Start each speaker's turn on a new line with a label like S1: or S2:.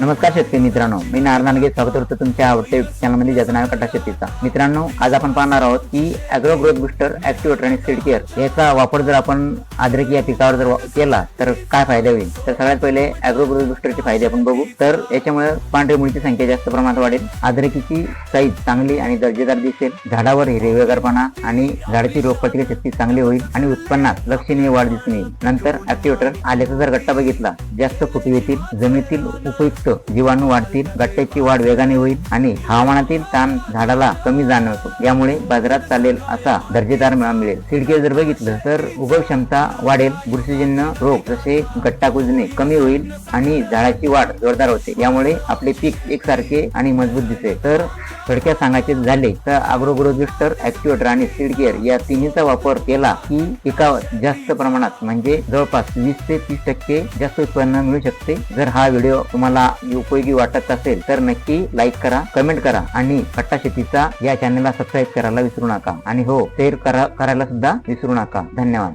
S1: नमस्कार शेतकरी मित्रांनो मी नारनानगे स्वागत करतो तुमच्या आवडत्या चॅनलमध्ये ज्याचं नाव कटा कट्टा शेतीचा. मित्रांनो आज आपण पाहणार आहोत की अॅग्रो ग्रोथ बुस्टर ऍक्टिवेटर आणि सीड केअर याचा वापर जर आपण आद्रकी या पिकावर जर वा- केला तर काय फायदा होईल? तर सगळ्यात पहिले अॅग्रो ग्रोथ बुस्टरचे फायदे आपण बघू. तर याच्यामुळे पांढरे मुळीची संख्या जास्त प्रमाणात वाढेल. आद्रकीची साईज चांगली आणि दर्जेदार दिसेल. झाडावर हिरवेगारपणा आणि झाडाची रोगप्रतिकार शक्ती चांगली होईल आणि उत्पन्नात लक्षणीय वाढ दिसून येईल. नंतर ऍक्टिवेटर आल्याचा जर गट्टा बघितला जास्त फुटवे येतील जमिनीतील उपयुक्त जीवाणू वाढतील गट्ट्याची वाढ वेगाने होईल आणि हवामानातील ताण झाडाला कमी जाणवतो. यामुळे बाजारात चालेल असा दर्जेदार मेळा मिळेल. सिडके जर बघितलं तर उगव क्षमता वाढेल बुरशीजन्य रोग जसे गट्टा कुजणे कमी होईल आणि झाडाची वाढ जोरदार होते. यामुळे आपले पीक एकसारखे आणि मजबूत दिसेल तर थोडक्यात सांगायचे झाले तर अग्रोग्रोजिस्टर ऍक्टिवेटर आणि सीड केअर या तिन्हीचा वापर केला की पिकावर जास्त प्रमाणात म्हणजे जवळपास वीस ते तीस टक्के जास्त उत्पन्न मिळू शकते. जर हा व्हिडिओ तुम्हाला उपयोगी वाटत असेल तर नक्की लाईक करा कमेंट करा आणि कट्टा शेतीचा या चॅनलला सबस्क्राईब करायला विसरू नका. आणि हो शेअर करा करायला सुद्धा विसरू नका. धन्यवाद.